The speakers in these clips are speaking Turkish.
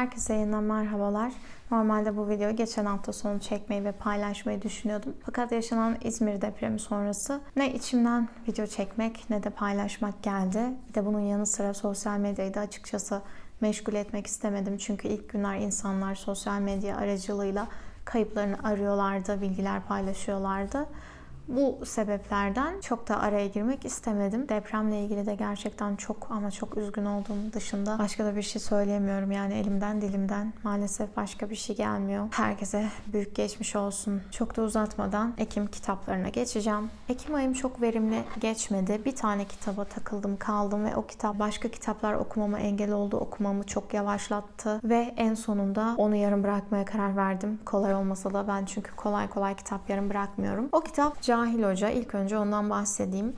Herkese yeniden merhabalar. Normalde bu videoyu geçen hafta sonu çekmeyi ve paylaşmayı düşünüyordum. Fakat yaşanan İzmir depremi sonrası ne içimden video çekmek ne de paylaşmak geldi. Bir de bunun yanı sıra sosyal medyayı da açıkçası meşgul etmek istemedim. Çünkü ilk günler insanlar sosyal medya aracılığıyla kayıplarını arıyorlardı, bilgiler paylaşıyorlardı. Bu sebeplerden çok da araya girmek istemedim. Depremle ilgili de gerçekten çok ama çok üzgün olduğum dışında başka da bir şey söyleyemiyorum. Yani elimden dilimden maalesef başka bir şey gelmiyor. Herkese büyük geçmiş olsun. Çok da uzatmadan Ekim kitaplarına geçeceğim. Ekim ayım çok verimli geçmedi. Bir tane kitaba takıldım kaldım ve o kitap başka kitaplar okumama engel oldu. Okumamı çok yavaşlattı ve en sonunda onu yarım bırakmaya karar verdim. Kolay olmasa da ben çünkü kolay kolay kitap yarım bırakmıyorum. O kitap Cahil Hoca. İlk önce ondan bahsedeyim.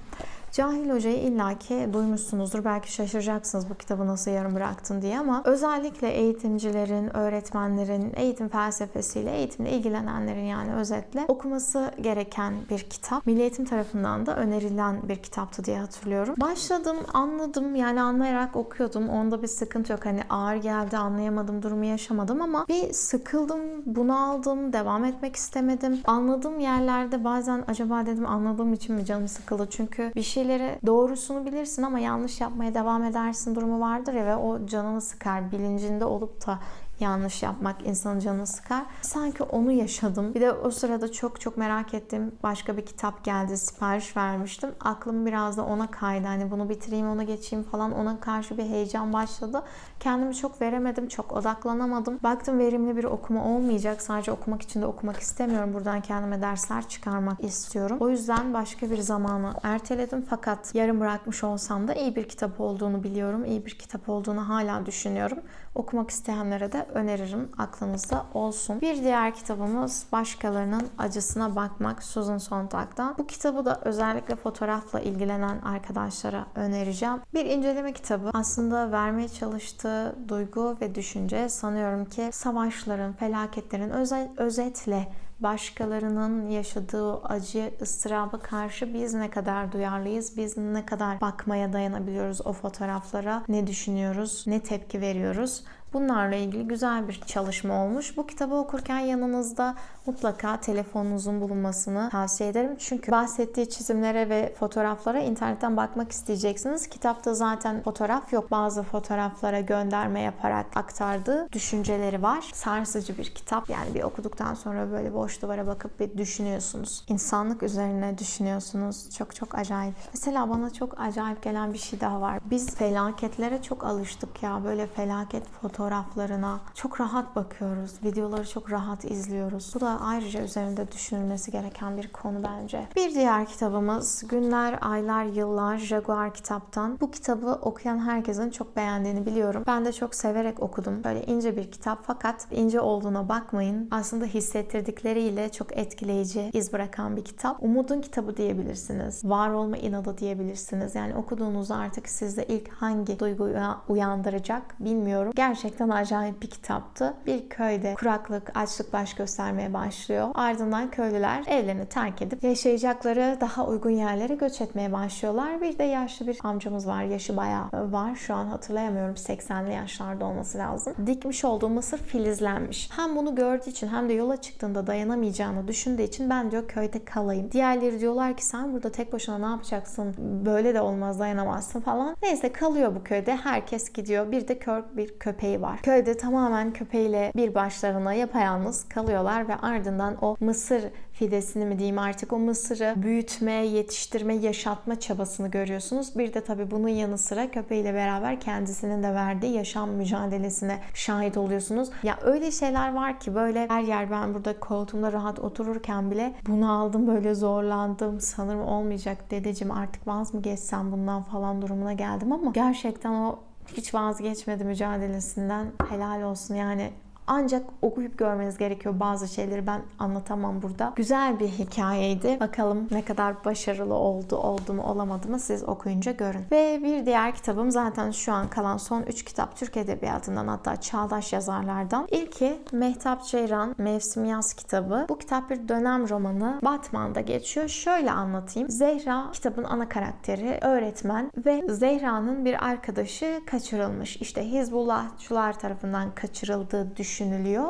Cahil Hoca'yı illaki duymuşsunuzdur. Belki şaşıracaksınız bu kitabı nasıl yarım bıraktın diye ama özellikle eğitimcilerin, öğretmenlerin, eğitim felsefesiyle, eğitimle ilgilenenlerin yani özetle okuması gereken bir kitap. Milli Eğitim tarafından da önerilen bir kitaptı diye hatırlıyorum. Başladım, anladım. Yani anlayarak okuyordum. Onda bir sıkıntı yok. Hani ağır geldi, anlayamadım, durumu yaşamadım ama bir sıkıldım, bunaldım, devam etmek istemedim. Anladığım yerlerde bazen acaba dedim anladığım için mi canım sıkıldı? Çünkü bir şeyleri doğrusunu bilirsin ama yanlış yapmaya devam edersin durumu vardır ya ve o canını sıkar. Bilincinde olup da yanlış yapmak insanın canını sıkar. Sanki onu yaşadım. Bir de o sırada çok çok merak ettiğim başka bir kitap geldi. Sipariş vermiştim. Aklım biraz da ona kaydı. Hani bunu bitireyim, ona geçeyim falan. Ona karşı bir heyecan başladı. Kendimi çok veremedim, çok odaklanamadım. Baktım verimli bir okuma olmayacak. Sadece okumak için de okumak istemiyorum. Buradan kendime dersler çıkarmak istiyorum. O yüzden başka bir zamana erteledim. Fakat yarım bırakmış olsam da iyi bir kitap olduğunu biliyorum. İyi bir kitap olduğunu hala düşünüyorum. Okumak isteyenlere de öneririm. Aklınızda olsun. Bir diğer kitabımız Başkalarının Acısına Bakmak Susan Sontag'dan. Bu kitabı da özellikle fotoğrafla ilgilenen arkadaşlara önereceğim. Bir inceleme kitabı. Aslında vermeye çalıştığı duygu ve düşünce sanıyorum ki savaşların, felaketlerin özel, özetle başkalarının yaşadığı acı, ıstıraba karşı biz ne kadar duyarlıyız, biz ne kadar bakmaya dayanabiliyoruz o fotoğraflara, ne düşünüyoruz, ne tepki veriyoruz. Bunlarla ilgili güzel bir çalışma olmuş. Bu kitabı okurken yanınızda mutlaka telefonunuzun bulunmasını tavsiye ederim. Çünkü bahsettiği çizimlere ve fotoğraflara internetten bakmak isteyeceksiniz. Kitapta zaten fotoğraf yok. Bazı fotoğraflara gönderme yaparak aktardığı düşünceleri var. Sarsıcı bir kitap. Yani bir okuduktan sonra böyle boş duvara bakıp bir düşünüyorsunuz. İnsanlık üzerine düşünüyorsunuz. Çok çok acayip. Mesela bana çok acayip gelen bir şey daha var. Biz felaketlere çok alıştık ya. Böyle felaket fotoğraflarına çok rahat bakıyoruz. Videoları çok rahat izliyoruz. Bu da ayrıca üzerinde düşünülmesi gereken bir konu bence. Bir diğer kitabımız Günler, Aylar, Yıllar Jaguar kitaptan. Bu kitabı okuyan herkesin çok beğendiğini biliyorum. Ben de çok severek okudum. Böyle ince bir kitap fakat ince olduğuna bakmayın. Aslında hissettirdikleriyle çok etkileyici iz bırakan bir kitap. Umudun kitabı diyebilirsiniz. Var olma inadı diyebilirsiniz. Yani okuduğunuzda artık sizde ilk hangi duyguyu uyandıracak bilmiyorum. Gerçekten acayip bir kitaptı. Bir köyde kuraklık, açlık baş göstermeye başlıyor. Ardından köylüler evlerini terk edip yaşayacakları daha uygun yerlere göç etmeye başlıyorlar. Bir de yaşlı bir amcamız var. Yaşı bayağı var. Şu an hatırlayamıyorum. 80'li yaşlarda olması lazım. Dikmiş olduğu mısır filizlenmiş. Hem bunu gördüğü için hem de yola çıktığında dayanamayacağını düşündüğü için ben diyor köyde kalayım. Diğerleri diyorlar ki sen burada tek başına ne yapacaksın? Böyle de olmaz dayanamazsın falan. Neyse kalıyor bu köyde. Herkes gidiyor. Bir de kör bir köpeği var. Köyde tamamen köpeğiyle bir başlarına yapayalnız kalıyorlar ve ardından o mısır fidesini mi diyeyim artık o mısırı büyütme, yetiştirme, yaşatma çabasını görüyorsunuz. Bir de tabii bunun yanı sıra köpeğiyle beraber kendisinin de verdiği yaşam mücadelesine şahit oluyorsunuz. Ya öyle şeyler var ki böyle her yer ben burada koltuğumda rahat otururken bile bunu aldım böyle zorlandım. Sanırım olmayacak dedeciğim artık vaz mı geçsem bundan falan durumuna geldim ama gerçekten o hiç vazgeçmedi mücadelesinden. Helal olsun yani Ancak okuyup görmeniz gerekiyor bazı şeyleri ben anlatamam burada. Güzel bir hikayeydi. Bakalım ne kadar başarılı oldu, oldu mu olamadı mı siz okuyunca görün. Ve bir diğer kitabım zaten şu an kalan son 3 kitap Türk Edebiyatı'ndan hatta çağdaş yazarlardan. İlki Mehtap Ceyran Mevsim Yaz kitabı. Bu kitap bir dönem romanı. Batman'da geçiyor. Şöyle anlatayım. Zehra kitabın ana karakteri, öğretmen ve Zehra'nın bir arkadaşı kaçırılmış. İşte Hizbullahçılar tarafından kaçırıldığı düşünülüyor.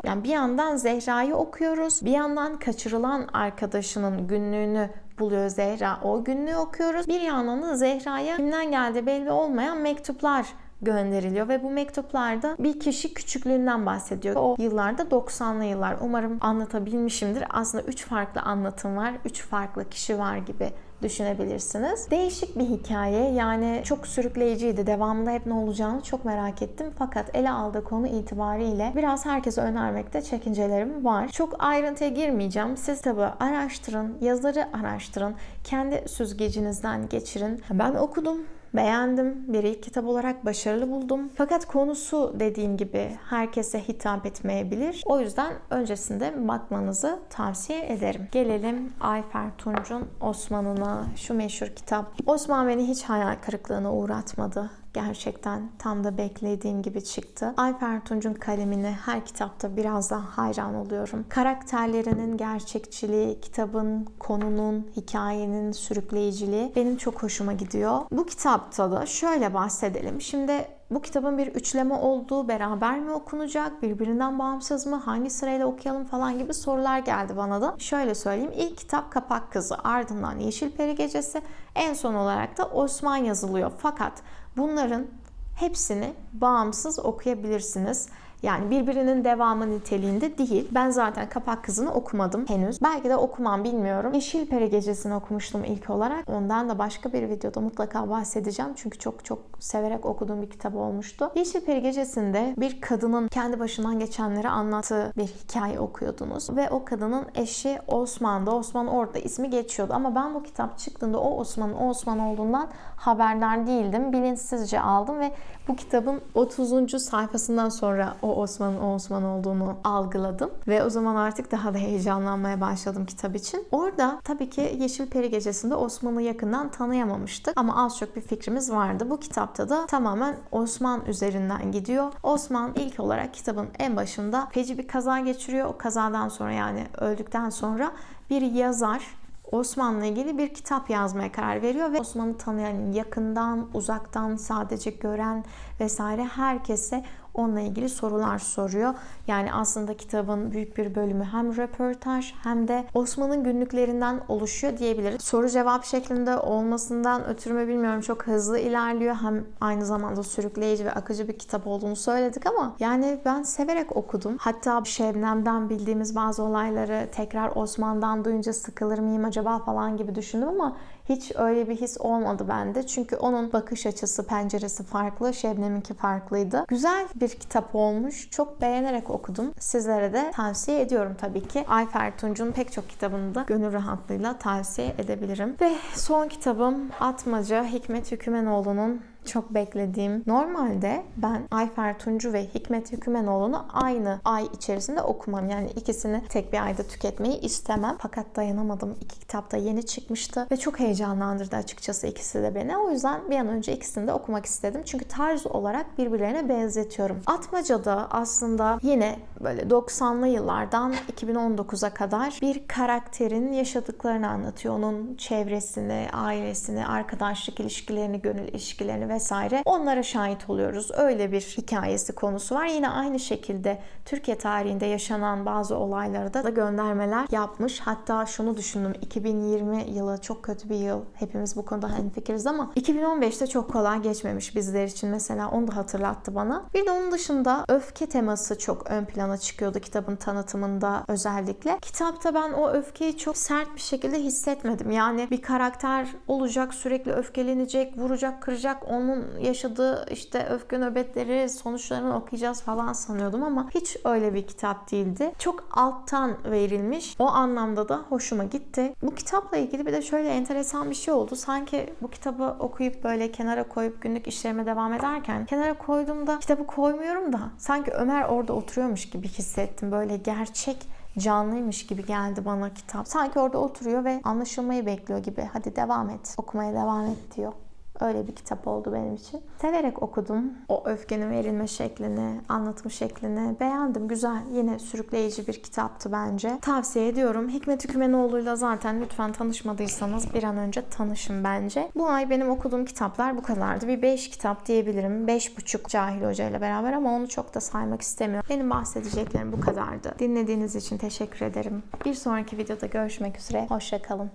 Yani bir yandan Zehra'yı okuyoruz. Bir yandan kaçırılan arkadaşının günlüğünü buluyor Zehra. O günlüğü okuyoruz. Bir yandan da Zehra'ya kimden geldiği belli olmayan mektuplar gönderiliyor ve bu mektuplarda bir kişi küçüklüğünden bahsediyor. O yıllarda 90'lı yıllar. Umarım anlatabilmişimdir. Aslında 3 farklı anlatım var. 3 farklı kişi var gibi düşünebilirsiniz. Değişik bir hikaye yani çok sürükleyiciydi. Devamında hep ne olacağını çok merak ettim. Fakat ele aldığı konu itibariyle biraz herkese önermekte çekincelerim var. Çok ayrıntıya girmeyeceğim. Siz tabi araştırın, yazarı araştırın. Kendi süzgecinizden geçirin. Ben okudum beğendim. Bir ilk kitap olarak başarılı buldum. Fakat konusu dediğim gibi herkese hitap etmeyebilir. O yüzden öncesinde bakmanızı tavsiye ederim. Gelelim Ayfer Tunç'un Osman'ına. Şu meşhur kitap. Osman beni hiç hayal kırıklığına uğratmadı gerçekten tam da beklediğim gibi çıktı. Ayfer Tunç'un kalemine her kitapta biraz daha hayran oluyorum. Karakterlerinin gerçekçiliği, kitabın, konunun, hikayenin sürükleyiciliği benim çok hoşuma gidiyor. Bu kitapta da şöyle bahsedelim. Şimdi bu kitabın bir üçleme olduğu, beraber mi okunacak, birbirinden bağımsız mı, hangi sırayla okuyalım falan gibi sorular geldi bana da. Şöyle söyleyeyim, ilk kitap Kapak Kızı, ardından Yeşil Peri Gecesi, en son olarak da Osman yazılıyor. Fakat bunların hepsini bağımsız okuyabilirsiniz. Yani birbirinin devamı niteliğinde değil. Ben zaten Kapak Kızı'nı okumadım henüz. Belki de okumam bilmiyorum. Yeşil Peri Gecesi'ni okumuştum ilk olarak. Ondan da başka bir videoda mutlaka bahsedeceğim. Çünkü çok çok severek okuduğum bir kitap olmuştu. Yeşil Peri Gecesi'nde bir kadının kendi başından geçenleri anlattığı bir hikaye okuyordunuz. Ve o kadının eşi Osman'da. Osman orada ismi geçiyordu. Ama ben bu kitap çıktığında o Osman'ın o Osman olduğundan haberdar değildim. Bilinçsizce aldım ve bu kitabın 30. sayfasından sonra Osman'ın o Osman olduğunu algıladım. Ve o zaman artık daha da heyecanlanmaya başladım kitap için. Orada tabii ki Yeşil Peri Gecesi'nde Osman'ı yakından tanıyamamıştık. Ama az çok bir fikrimiz vardı. Bu kitapta da tamamen Osman üzerinden gidiyor. Osman ilk olarak kitabın en başında feci bir kaza geçiriyor. O kazadan sonra yani öldükten sonra bir yazar Osman'la ilgili bir kitap yazmaya karar veriyor ve Osman'ı tanıyan yakından, uzaktan, sadece gören vesaire herkese onunla ilgili sorular soruyor. Yani aslında kitabın büyük bir bölümü hem röportaj hem de Osman'ın günlüklerinden oluşuyor diyebiliriz. Soru cevap şeklinde olmasından ötürü mü bilmiyorum çok hızlı ilerliyor. Hem aynı zamanda sürükleyici ve akıcı bir kitap olduğunu söyledik ama yani ben severek okudum. Hatta Şebnem'den bildiğimiz bazı olayları tekrar Osman'dan duyunca sıkılır mıyım acaba falan gibi düşündüm ama hiç öyle bir his olmadı bende. Çünkü onun bakış açısı, penceresi farklı. Şebnem'inki farklıydı. Güzel bir kitap olmuş. Çok beğenerek okudum. Sizlere de tavsiye ediyorum tabii ki. Ayfer Tunç'un pek çok kitabını da gönül rahatlığıyla tavsiye edebilirim. Ve son kitabım Atmaca Hikmet Hükümenoğlu'nun çok beklediğim. Normalde ben Ayfer Tuncu ve Hikmet Hükümenoğlu'nu aynı ay içerisinde okumam. Yani ikisini tek bir ayda tüketmeyi istemem. Fakat dayanamadım. İki kitap da yeni çıkmıştı ve çok heyecanlandırdı açıkçası ikisi de beni. O yüzden bir an önce ikisini de okumak istedim. Çünkü tarz olarak birbirlerine benzetiyorum. Atmaca'da aslında yine böyle 90'lı yıllardan 2019'a kadar bir karakterin yaşadıklarını anlatıyor. Onun çevresini, ailesini, arkadaşlık ilişkilerini, gönül ilişkilerini vesaire onlara şahit oluyoruz. Öyle bir hikayesi konusu var. Yine aynı şekilde Türkiye tarihinde yaşanan bazı olaylara da göndermeler yapmış. Hatta şunu düşündüm. 2020 yılı çok kötü bir yıl. Hepimiz bu konuda hemfikiriz ama 2015'te çok kolay geçmemiş bizler için mesela. Onu da hatırlattı bana. Bir de onun dışında öfke teması çok ön plana çıkıyordu kitabın tanıtımında özellikle. Kitapta ben o öfkeyi çok sert bir şekilde hissetmedim. Yani bir karakter olacak, sürekli öfkelenecek, vuracak, kıracak, on onun yaşadığı işte öfke nöbetleri sonuçlarını okuyacağız falan sanıyordum ama hiç öyle bir kitap değildi. Çok alttan verilmiş. O anlamda da hoşuma gitti. Bu kitapla ilgili bir de şöyle enteresan bir şey oldu. Sanki bu kitabı okuyup böyle kenara koyup günlük işlerime devam ederken kenara koyduğumda kitabı koymuyorum da sanki Ömer orada oturuyormuş gibi hissettim. Böyle gerçek canlıymış gibi geldi bana kitap. Sanki orada oturuyor ve anlaşılmayı bekliyor gibi. Hadi devam et. Okumaya devam et diyor. Öyle bir kitap oldu benim için. Severek okudum. O öfkenin verilme şeklini, anlatım şeklini beğendim. Güzel, yine sürükleyici bir kitaptı bence. Tavsiye ediyorum. Hikmet Hükümenoğlu'yla zaten lütfen tanışmadıysanız bir an önce tanışın bence. Bu ay benim okuduğum kitaplar bu kadardı. Bir 5 kitap diyebilirim. 5,5 Cahil Hoca ile beraber ama onu çok da saymak istemiyorum. Benim bahsedeceklerim bu kadardı. Dinlediğiniz için teşekkür ederim. Bir sonraki videoda görüşmek üzere. Hoşçakalın.